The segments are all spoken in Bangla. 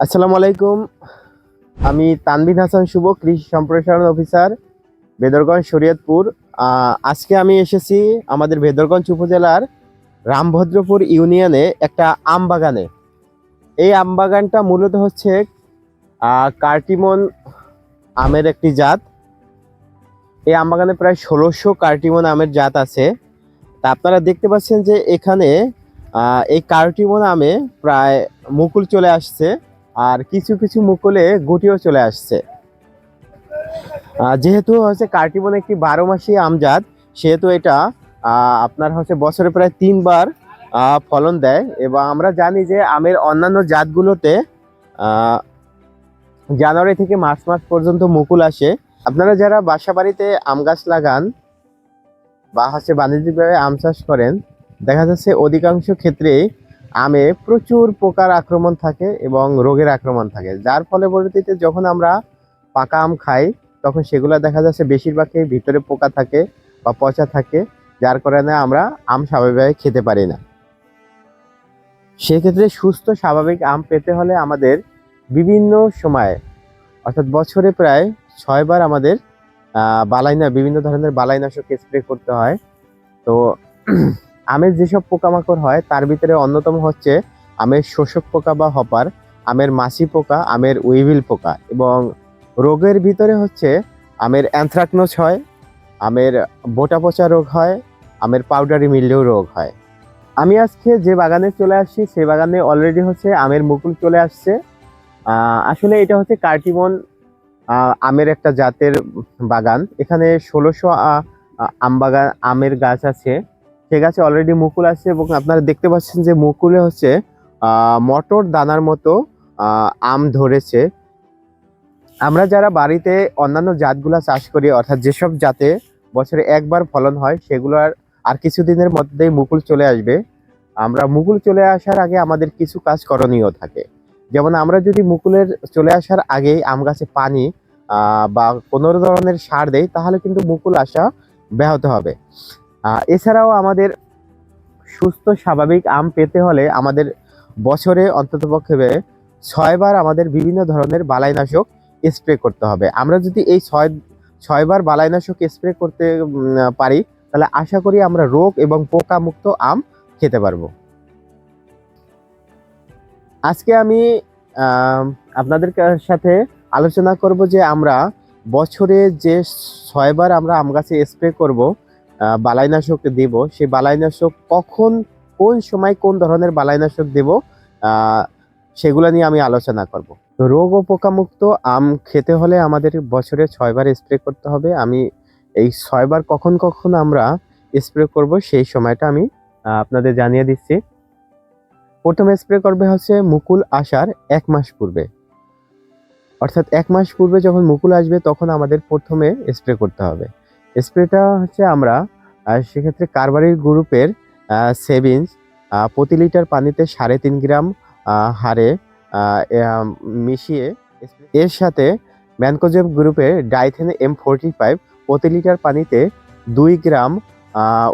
আসসালামু আলাইকুম। আমি তানবিন হাসান শুভ, কৃষি সম্প্রসারণ অফিসার, বেদরগঞ্জ, শরীয়তপুর। আজকে আমি এসেছি আমাদের বেদরগঞ্জ উপজেলার রামভদ্রপুর ইউনিয়নে একটা আম বাগানে। এই আম বাগানটা মূলত হচ্ছে কার্টিমন আমের একটি জাত। এই আম বাগানে প্রায় ষোলোশো কার্টিমন আমের জাত আছে। তা আপনারা দেখতে পাচ্ছেন যে এখানে এই কার্টিমন আমে প্রায় মুকুল চলে আসছে। আর কিছু কিছু মুকুলে গুটিও চলে আসছে। যেহেতু হচ্ছে কার্টিমন একটি বারো মাসি আমজাত সেহেতু এটা আপনার হচ্ছে বছরে প্রায় তিনবার ফলন দেয় এবং আমরা জানি যে আমের অন্যান্য জাতগুলোতে জানুয়ারি থেকে মার্চ মাস পর্যন্ত মুকুল আসে। আপনারা যারা বাসা বাড়িতে আম গাছ লাগান বা হচ্ছে বাণিজ্যিকভাবে আম চাষ করেন, দেখা যাচ্ছে অধিকাংশ ক্ষেত্রেই আমে প্রচুর পোকার আক্রমণ থাকে এবং রোগের আক্রমণ থাকে। যার ফলে পরবর্তীতে যখন আমরা পাকা আম খাই, তখন সেগুলো দেখা যাচ্ছে বেশিরভাগই ভিতরে পোকা থাকে বা পচা থাকে, যার কারণে আমরা আম স্বাভাবিকভাবে খেতে পারি না। সেক্ষেত্রে সুস্থ স্বাভাবিক আম পেতে হলে আমাদের বিভিন্ন সময়ে, অর্থাৎ বছরে প্রায় ছয়বার আমাদের বালাইনা, বিভিন্ন ধরনের বালাইনাশক স্প্রে করতে হয়। তো আমের যেসব পোকামাকড় হয়, তার ভিতরে অন্যতম হচ্ছে আমের শোষক পোকা বা হপার, আমের মাছি পোকা, আমের উইভিল পোকা এবং রোগের ভিতরে হচ্ছে আমের অ্যানথ্রাকনোস হয়, আমের বোটা পচা রোগ হয়, আমের পাউডারি মিললেও রোগ হয়। আমি আজকে যে বাগানে চলে আসছি সেই বাগানে অলরেডি হচ্ছে আমের মুকুল চলে আসছে। আসলে এটা হচ্ছে কার্টিমন আমের একটা জাতের বাগান। এখানে ষোলোশো আম বাগান, আমের গাছ আছে। সে গাছে অলরেডি মুকুল আছে এবং আপনারা দেখতে পাচ্ছেন যে মুকুলে হচ্ছে মটর দানার মতো আম ধরেছে। আমরা যারা বাড়িতে অন্যান্য জাতগুলা চাষ করি, অর্থাৎ যেসব জাতে বছরে একবার ফলন হয়, সেগুলোর আর কিছুদিনের মধ্যেই মুকুল চলে আসবে। আমরা মুকুল চলে আসার আগে আমাদের কিছু কাজ করণীয় থাকে। যেমন আমরা যদি মুকুলের চলে আসার আগেই আম গাছে পানি বা কোনো ধরনের সার দেই, তাহলে কিন্তু মুকুল আসা ব্যাহত হবে। এছাড়াও আমাদের সুস্থ, স্বাভাবিক আম পেতে হলে আমাদের বছরে অন্ততপক্ষে ছয়বার আমাদের বিভিন্ন ধরনের বালাইনাশক স্প্রে করতে হবে। আমরা যদি এই ছয়, ছয়বার বালাইনাশক স্প্রে করতে পারি, তাহলে আশা করি আমরা রোগ এবং পোকা মুক্ত আম খেতে পারব। আজকে আমি আপনাদের সাথে আলোচনা করব যে আমরা বছরে যে ছয়বার আমরা আম গাছে স্প্রে করব বালাইনাশক দেব। সেই বালাইনাশক কখন, কোন সময় কোন ধরনের বালাইনাশক দেব সেগুলো নিয়ে আমি আলোচনা করব। রোগ ও পোকামুক্ত আম খেতে হলে আমাদের বছরে ছয়বার স্প্রে করতে হবে। আমি এই ছয়বার কখন কখন আমরা স্প্রে করব, সেই সময়টা আমি আপনাদের জানিয়ে দিচ্ছি। প্রথমে স্প্রে করবে হচ্ছে মুকুল আসার এক মাস পূর্বে। অর্থাৎ এক মাস পূর্বে যখন মুকুল আসবে, তখন আমাদের প্রথমে স্প্রে করতে হবে। স্প্রেটা হচ্ছে আমরা সেক্ষেত্রে কারবারির গ্রুপের সেভিংস প্রতি লিটার পানিতে সাড়ে তিন গ্রাম হারে মিশিয়ে এর সাথে ম্যানকোজেব গ্রুপের ডাইথেন এম ফোরটি ফাইভ প্রতি লিটার পানিতে দুই গ্রাম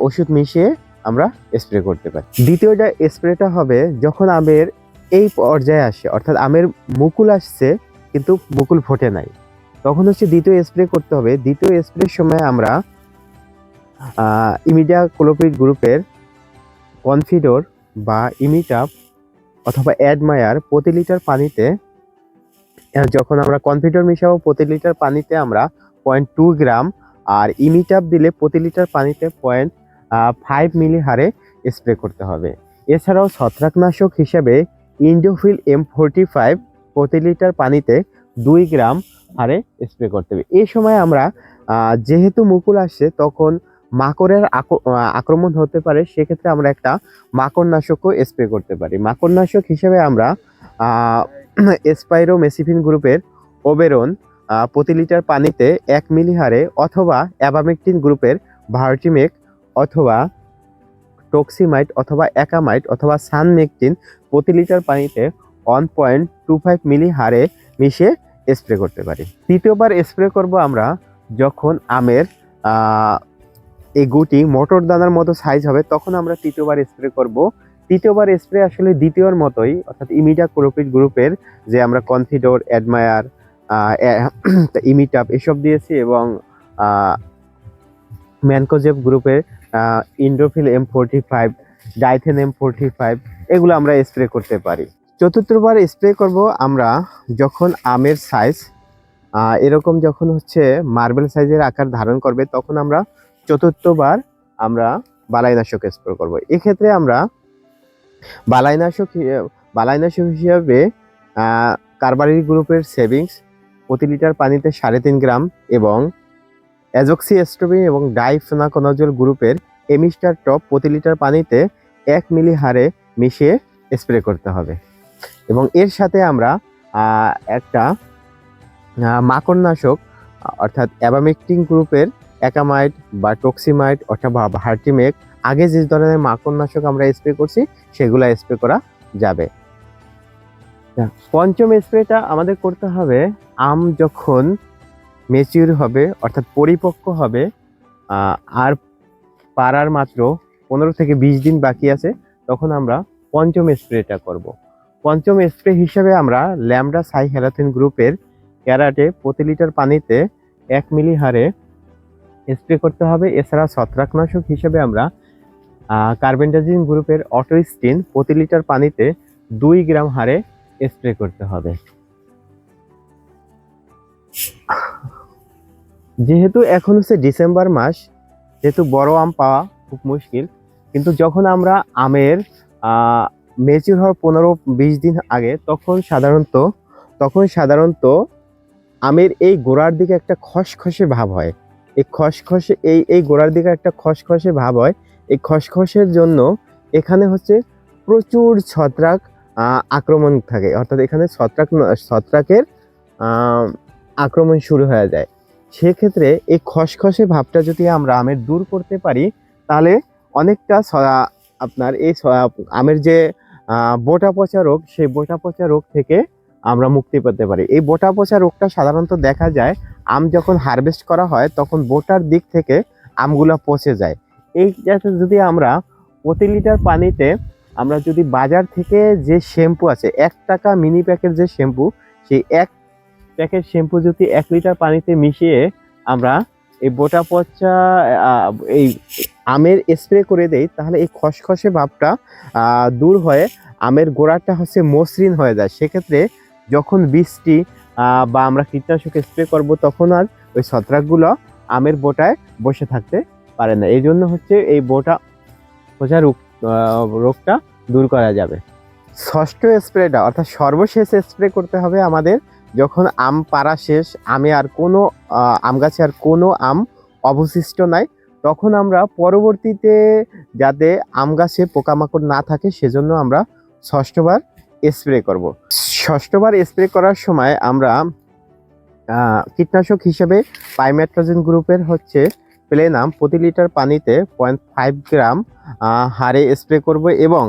ওষুধ মিশিয়ে আমরা স্প্রে করতে পারি। দ্বিতীয়টা স্প্রেটা হবে, যখন আমের এই পর্যায়ে আসে, অর্থাৎ আমের মুকুল আসছে, কিন্তু মুকুল ফোটে নাই। তখন হচ্ছে দ্বিতীয় স্প্রে করতে হবে। দ্বিতীয় স্প্রের সময় আমরা ইমিডিয়া ক্লোপিড গ্রুপের কনফিডোর বা ইমিটাপ অথবা অ্যাডমায়ার প্রতি লিটার পানিতে যখন আমরা কনফিডোর মিশাবো প্রতি লিটার পানিতে আমরা পয়েন্ট টু গ্রাম আর ইমিটাপ দিলে প্রতি লিটার পানিতে পয়েন্ট ফাইভ মিলি হারে স্প্রে করতে হবে। এছাড়াও ছত্রাকনাশক হিসেবে ইন্ডোফিল এম ফোরটি ফাইভ প্রতি লিটার পানিতে দুই গ্রাম হারে স্প্রে করতে হবে। এই সময় আমরা যেহেতু মুকুল আসছে, তখন মাকড়ের আক- আক্রমণ হতে পারে, সেক্ষেত্রে আমরা একটা মাকড়নাশকও স্প্রে করতে পারি। মাকড়নাশক হিসেবে আমরা এসপাইরো মেসিফিন গ্রুপের ওবেরন প্রতি লিটার পানিতে এক মিলি হারে অথবা অ্যাবামেকটিন গ্রুপের ভার্টিমেক অথবা টক্সিমাইট অথবা অ্যাকামাইট অথবা সানমেকটিন প্রতি লিটার পানিতে one point two five ml হারে মিশিয়ে স্প্রে করতে পারি। তৃতীয়বার স্প্রে করব আমরা যখন আমের এই গুটি মোটর দানার মতো সাইজ হবে, তখন আমরা তৃতীয়বার স্প্রে করব। তৃতীয়বার স্প্রে আসলে দ্বিতীয়র মতোই, অর্থাৎ ইমিডা ক্লোপিড গ্রুপের যে আমরা কনফিডোর অ্যাডমায়ার ইমিটাপ এসব দিয়েছি এবং ম্যানকোজেব গ্রুপের Indofil M forty five Dithane M forty five এগুলো আমরা স্প্রে করতে পারি। চতুর্থবার স্প্রে করব আমরা যখন আমের সাইজ এরকম যখন হচ্ছে মার্বেল সাইজের আকার ধারণ করবে, তখন আমরা চতুর্থবার আমরা বালাইনাশক স্প্রে করব। এক্ষেত্রে আমরা বালাইনাশক বালাইনাশক হিসাবে কারবারি গ্রুপের সেভিংস প্রতি লিটার পানিতে সাড়ে তিন গ্রাম এবং অ্যাজক্সি এস্ট্রোবিন এবং ডাইফেনাকোনাজল গ্রুপের এমিস্টার টপ প্রতি লিটার পানিতে এক মিলি হারে মিশিয়ে স্প্রে করতে হবে। এবং এর সাথে আমরা একটা মাকড়নাশক, অর্থাৎ অ্যাবামেকটিং গ্রুপের অ্যাকামাইট বা টক্সিমাইড অথবা হার্টিমেক আগে যে ধরনের মাকড়নাশক আমরা স্প্রে করছি, সেগুলো স্প্রে করা যাবে। পঞ্চম স্প্রেটা আমাদের করতে হবে, আম যখন মেচিউর হবে, অর্থাৎ পরিপক্ক হবে আর পারার মাত্র পনেরো থেকে বিশ দিন বাকি আছে, তখন আমরা পঞ্চম স্প্রেটা করব। পঞ্চম স্প্রে হিসেবে আমরা ল্যামডা সাই হেরাথিন গ্রুপের ক্যারাটে প্রতি লিটার পানিতে এক মিলি হারে স্প্রে করতে হবে। এছাড়া ছত্রাকনাশক হিসেবে আমরা কার্বেন্ডাজিন গ্রুপের অটোস্টিন প্রতি লিটার পানিতে দুই গ্রাম হারে স্প্রে করতে হবে। যেহেতু এখন হচ্ছে ডিসেম্বর মাস, যেহেতু বড় আম পাওয়া খুব মুশকিল, কিন্তু যখন আমরা আমের মেচিউর হওয়ার পনেরো বিশ দিন আগে তখন সাধারণত তখন সাধারণত আমের এই গোড়ার দিকে একটা খসখসে ভাব হয়। এই খসখসে, এই এই গোড়ার দিকে একটা খসখসে ভাব হয়। এই খসখসের জন্য এখানে হচ্ছে প্রচুর ছত্রাক আক্রমণ থাকে। অর্থাৎ এখানে ছত্রাক, ছত্রাকের আক্রমণ শুরু হয়ে যায়। সেক্ষেত্রে এই খসখসে ভাবটা যদি আমরা আমের দূর করতে পারি, তাহলে অনেকটা আপনার এই আমের যে বোটা পচা রোগ, সেই বোটা পচা রোগ থেকে আমরা মুক্তি পেতে পারি। এই বোটা পচা রোগটা সাধারণত দেখা যায়, আম যখন হারভেস্ট করা হয়, তখন বোটার দিক থেকে আমগুলো পচে যায়। এই যদি আমরা প্রতি লিটার পানিতে আমরা যদি বাজার থেকে যে শ্যাম্পু আছে, এক টাকা মিনি প্যাকের যে শ্যাম্পু, সেই এক প্যাকেট শ্যাম্পু যদি এক লিটার পানিতে মিশিয়ে আমরা এই বোটা পচা এই আমের স্প্রে করে দেই, তাহলে এই খসখসে ভাবটা দূর হয়ে আমের গোড়াটা হচ্ছে মসৃণ হয়ে যায়। সেক্ষেত্রে যখন বৃষ্টি বা আমরা কীটনাশক স্প্রে করব, তখন আর ওই ছত্রাকগুলো আমের বোটায় বসে থাকতে পারে না। এই জন্য হচ্ছে এই বোটা পচা রোগ রোগটা দূর করা যাবে। ষষ্ঠ স্প্রেটা অর্থাৎ সর্বশেষ স্প্রে করতে হবে আমাদের যখন আম পাড়া শেষ, আমে আর কোনো আম গাছে আর কোনো আম অবশিষ্ট নাই, তখন আমরা পরবর্তীতে যাতে আম গাছে পোকামাকড় না থাকে, সেজন্য আমরা ষষ্ঠবার স্প্রে করব। ষষ্ঠবার স্প্রে করার সময় আমরা কীটনাশক হিসেবে পাইমেট্রোজেন গ্রুপের হচ্ছে প্লেনাম প্রতি লিটার পানিতে পয়েন্ট ফাইভ গ্রাম হারে স্প্রে করব এবং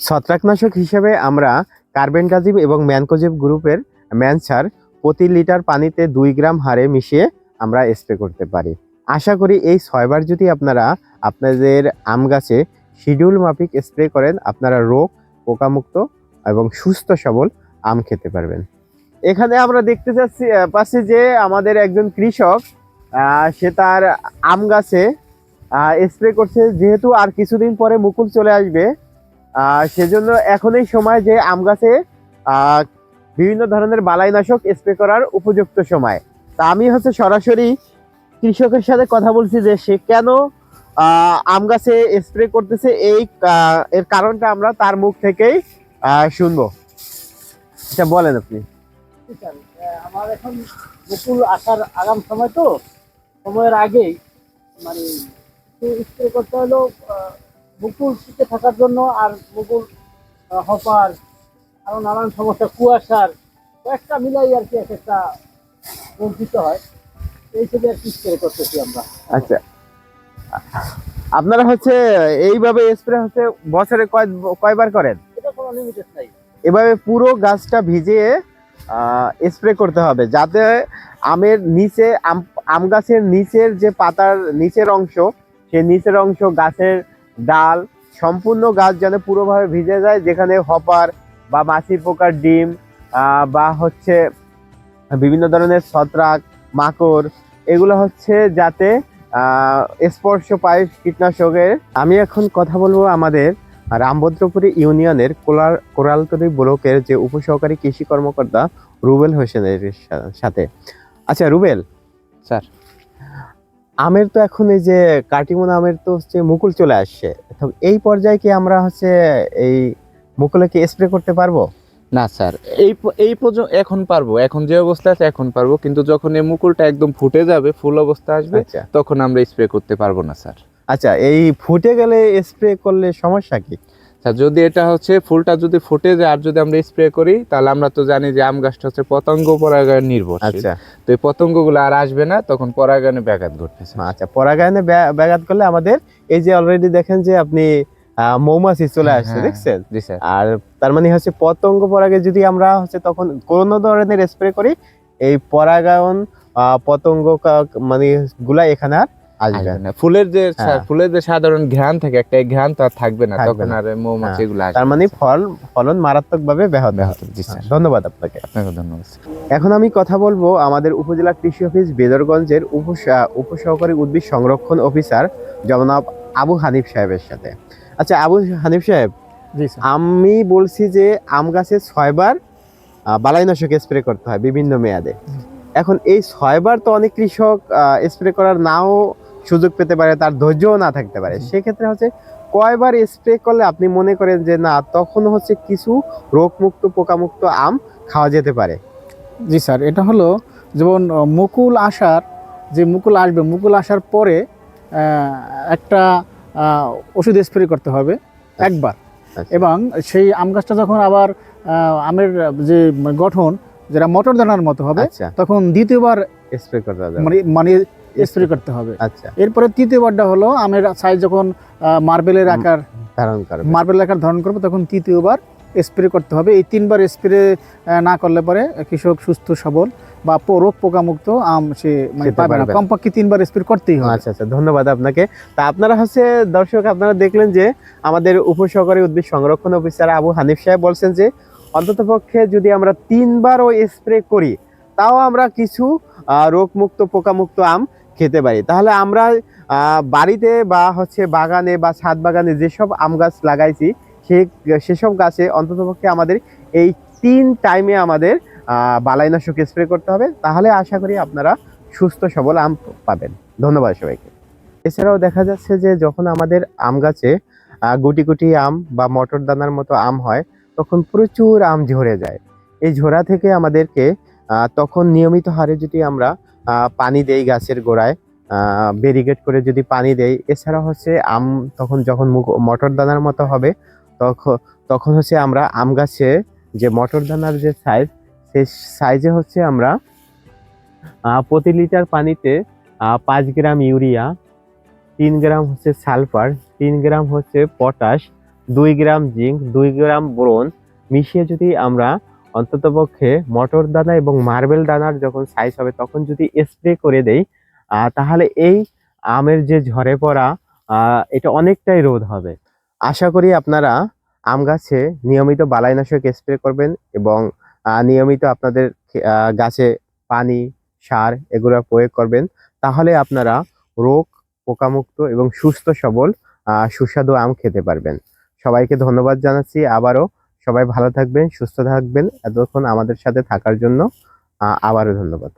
ছত্রাকনাশক হিসেবে আমরা কার্বেন্ডাজিম এবং ম্যানকোজিব গ্রুপের ম্যানসার প্রতি লিটার পানিতে দুই গ্রাম হারে মিশিয়ে আমরা স্প্রে করতে পারি। আশা করি এই ছয়বার যদি আপনারা আপনাদের আম গাছে শিডিউল মাফিক স্প্রে করেন, আপনারা রোগ, পোকামুক্ত এবং সুস্থ সবল আম খেতে পারবেন। এখানে আমরা দেখতে চাচ্ছি পাচ্ছি যে আমাদের একজন কৃষক সে তার আম গাছে স্প্রে করছে। যেহেতু আর কিছুদিন পরে মুকুল চলে আসবে সেজন্য এখনই সময় যে আম গাছে বিভিন্ন ধরনের বালাইনাশক স্প্রে করার উপযুক্ত সময়। তা আমি হচ্ছে সরাসরি কৃষকের সাথে কথা বলছি যে সে কেন আম গাছে স্প্রে করতেছে এই এর কারণটা আমরা তার মুখ থেকেই শুনব। আচ্ছা বলেন আপনি। আমার এখন মুকুল আসার আগাম সময় তো সময়ের আগেই মানে স্প্রে করতে হলো মুকুল টিকে থাকার জন্য আর আহ, হপার আরও নানান সমস্যা কুয়াশার কয়েকটা মিলাই আর কি এক একটা বঞ্চিত হয়। এই হিসেবে আর কি স্প্রে করতেছি আমরা। আচ্ছা। আপনারা হচ্ছে এইভাবে স্প্রে হচ্ছে বছরে কয় কয়বার করেন? এটা কোনো লিমিটেড নাই। এভাবে পুরো গাছটা ভিজিয়ে স্প্রে করতে হবে যাতে আমের নিচে আম গাছের নিচের যে পাতার নিচের অংশ সেই নিচের অংশ গাছের ডাল সম্পূর্ণ গাছ যেন পুরোভাবে ভিজে যায় যেখানে হপার বা মাছির পোকার ডিম বা হচ্ছে বিভিন্ন ধরনের ছত্রাক মাকড় এগুলো হচ্ছে যাতে স্পর্শ পায় কীটনাশকের। আমি এখন কথা বলব আমাদের রামভদ্রপুরী ইউনিয়নের কোলার কোরালতরি ব্লকের যে উপসহকারী কৃষি কর্মকর্তা রুবেল হোসেনের সাথে। আচ্ছা রুবেল। স্যার। আমের তো এখন এই যে কাটিমন আমের তো হচ্ছে মুকুল চলে আসছে। তো এই পর্যায়ে কি আমরা হচ্ছে এই মুকুলে কি স্প্রে করতে পারব? না স্যার। এই এই পর্যন্ত এখন পারব। এখন যে অবস্থা আছে এখন পারব। কিন্তু যখন এই মুকুলটা একদম ফুটে যাবে ফুল অবস্থা আসবে আচ্ছা। তখন আমরা স্প্রে করতে পারব না স্যার। আচ্ছা এই ফুটে গেলে স্প্রে করলে সমস্যা কি? স্যার যদি এটা হচ্ছে ফুলটা যদি ফুটে যায় আর যদি আমরা স্প্রে করি তাহলে আমরা তো জানি যে আম গাছটা হচ্ছে পতঙ্গ পরাগায়ন নির্ভরশীল। আচ্ছা। তো এই পতঙ্গগুলো আর আসবে না তখন পরাগায়নে ব্যাঘাত ঘটবে আচ্ছা পরাগায়নে ব্য- ব্যাঘাত করলে আমাদের এই যে অলরেডি দেখেন যে আপনি মৌমাছি চলে আসছে হ্যাঁ। দেখছেন? আর তার মানে হচ্ছে পতঙ্গ পরাগে যদি আমরা হচ্ছে তখন কোনো ধরনের স্প্রে করি এই পরাগায়ন পতঙ্গ মানে গুলা এখানে আর আসবে না। ফুলের যে হ্যাঁ। ফুলের যে সাধারণ ঘ্রাণ থাকে একটা ঘ্রাণ তো আর থাকবে না তখন আর মৌমাছি এগুলো তার মানে ফল ফলন মারাত্মক ভাবে ব্যাহত। ব্যাহত, জি স্যার। ধন্যবাদ আপনাকে। আপনাকে ধন্যবাদ এখন আমি কথা বলব আমাদের উপজেলা কৃষি অফিস বেদরগঞ্জের উপসা- উপসহকারী উদ্ভিদ সংরক্ষণ অফিসার জনাব আবু হানিফ সাহেবের সাথে। আচ্ছা আবু হানিফ সাহেব জি আমি বলছি যে আম গাছে ছয়বার বালাইনাশক স্প্রে করতে হয় বিভিন্ন মেয়াদে। এখন এই ছয়বার তো অনেক কৃষক স্প্রে করার নাও সুযোগ পেতে পারে তার ধৈর্যও না থাকতে পারে। সেক্ষেত্রে হচ্ছে কয়বার স্প্রে করলে আপনি মনে করেন যে না তখন হচ্ছে কিছু রোগমুক্ত পোকামুক্ত আম খাওয়া যেতে পারে? জি স্যার এটা হলো যেমন মুকুল আসার যে মুকুল আসবে মুকুল আসার পরে একটা ওষুধ স্প্রে করতে হবে একবার। আচ্ছা। এবং সেই আম গাছটা যখন আবার আমের যে গঠন যেটা মটর দানার মতো হবে আচ্ছা। তখন দ্বিতীয়বার স্প্রে করতে হবে মানে মানে স্প্রে করতে হবে। আচ্ছা। এরপরে তৃতীয়বারটা হলো আমের সাইজ যখন মার্বেলের আকার ধারণ করবে। মার্বেলের আকার ধারণ করবে তখন তৃতীয়বার স্প্রে করতে হবে। এই তিনবার স্প্রে না করলে পরে কৃষক সুস্থ সবল বা রোগ পোকামুক্ত আম সে মানে পাবে না। কমপক্ষে তিনবার স্প্রে করতেই হবে। আচ্ছা আচ্ছা ধন্যবাদ আপনাকে। তা আপনারা হচ্ছে দর্শক আপনারা দেখলেন যে আমাদের উপসহকারী উদ্ভিদ সংরক্ষণ অফিসার আবু হানিফ সাহেব বলছেন যে অন্ততপক্ষে যদি আমরা তিনবারও স্প্রে করি তাও আমরা কিছু রোগমুক্ত পোকামুক্ত আম খেতে পারি। তাহলে আমরা বাড়িতে বা হচ্ছে বাগানে বা ছাদ বাগানে যেসব আম গাছ লাগাইছি সে, সেসব গাছে অন্ততপক্ষে আমাদের এই তিন টাইমে আমাদের বালাইনাশক স্প্রে করতে হবে। তাহলে আশা করি আপনারা সুস্থ, সবল আম পাবেন। ধন্যবাদ সবাইকে। এছাড়াও দেখা যাচ্ছে যে, যখন আমাদের আম গাছে গুটি গুটি আম বা মটর দানার মতো আম হয়, তখন প্রচুর আম ঝরে যায়। এই ঝরা থেকে আমাদেরকে তখন নিয়মিত হারে যদি আমরা পানি দেই গাছের গোড়ায় ব্যারিকেড করে যদি পানি দেই, এছাড়া হচ্ছে আম তখন যখন মটর দানার মতো হবে তখন তখন হচ্ছে আমরা আম গাছে যে মটর দানার যে সাইজ সেই সাইজে হচ্ছে আমরা প্রতি লিটার পানিতে পাঁচ গ্রাম ইউরিয়া, তিন গ্রাম হচ্ছে সালফার, তিন গ্রাম হচ্ছে পটাশ, দুই গ্রাম জিঙ্ক, দুই গ্রাম বোরন মিশিয়ে যদি আমরা অন্ততপক্ষে মটর দানা এবং মার্বেল দানার যখন সাইজ হবে, তখন যদি স্প্রে করে দেই তাহলে এই আমের যে ঝরে পড়া এটা অনেকটাই রোধ হবে। আশা করি আপনারা আম গাছে নিয়মিত বালাইনাশক স্প্রে করবেন এবং নিয়মিত আপনাদের গাছে পানি, সার এগুলো প্রয়োগ করবেন। তাহলে আপনারা রোগ, পোকামুক্ত এবং সুস্থ সবল সুস্বাদু আম খেতে পারবেন। সবাইকে ধন্যবাদ জানাচ্ছি আবারও। সবাই ভালো থাকবেন, সুস্থ থাকবেন। এতক্ষণ আমাদের সাথে থাকার জন্য আবারও ধন্যবাদ।